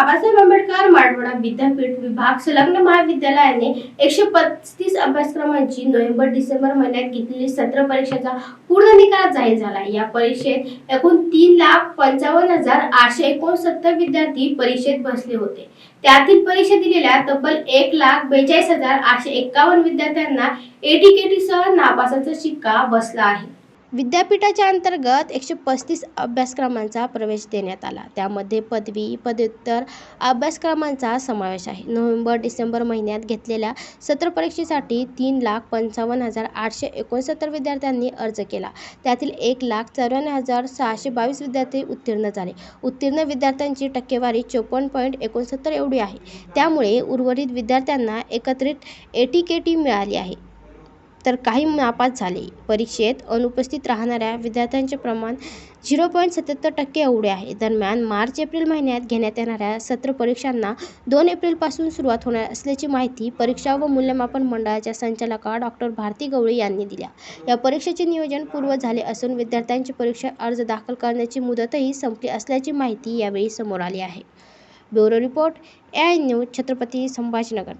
बाबासाहेब आंबेडकर मराठवाडा विद्यापीठ विभाग संलग्न महाविद्यालयाने एकशे पस्तीस अभ्यासक्रमांची नोव्हेंबर डिसेंबर महिन्यात घेतलेली सत्र परीक्षेचा पूर्ण निकाल जाहीर झाला. या परीक्षेत एकूण तीन लाख पंचावन्न हजार आठशे एकोणसत्तर विद्यार्थी परीक्षेत बसले होते. त्यातील परीक्षा दिलेल्या तब्बल एक लाख बेचाळीस हजार आठशे एक्कावन्न विद्यार्थ्यांना एटीकेटीसह नापासाचा शिक्का बसला आहे. विद्यापीठाच्या अंतर्गत एकशे पस्तीस अभ्यासक्रमांचा प्रवेश देण्यात आला. त्यामध्ये पदवी पदव्युत्तर अभ्यासक्रमांचा समावेश आहे. नोव्हेंबर डिसेंबर महिन्यात घेतलेल्या सत्र परीक्षेसाठी तीन लाख पंचावन्न हजार आठशे एकोणसत्तर विद्यार्थ्यांनी अर्ज केला. त्यातील एक लाख चौऱ्याण्णव हजार सहाशे बावीस विद्यार्थी उत्तीर्ण झाले. उत्तीर्ण विद्यार्थ्यांची टक्केवारी चोपन्न पॉईंट एकोणसत्तर एवढी आहे. त्यामुळे उर्वरित विद्यार्थ्यांना एकत्रित एटीकेटी मिळाली आहे. तर काही नापास झाले. परीक्षेत अनुपस्थित राहणाऱ्या विद्यार्थ्यांचे प्रमाण झिरो पॉईंट सत्याहत्तर टक्के एवढे आहे. दरम्यान मार्च एप्रिल महिन्यात घेण्यात येणाऱ्या सत्र परीक्षांना दोन एप्रिलपासून सुरुवात होणार असल्याची माहिती परीक्षा व मूल्यमापन मंडळाच्या संचालका डॉक्टर भारती गवळी यांनी दिल्या. या परीक्षेचे नियोजन पूर्व झाले असून विद्यार्थ्यांची परीक्षा अर्ज दाखल करण्याची मुदतही संपली असल्याची माहिती यावेळी समोर आली आहे. Bureau report A I news Chhatrapati Sambhajinagar.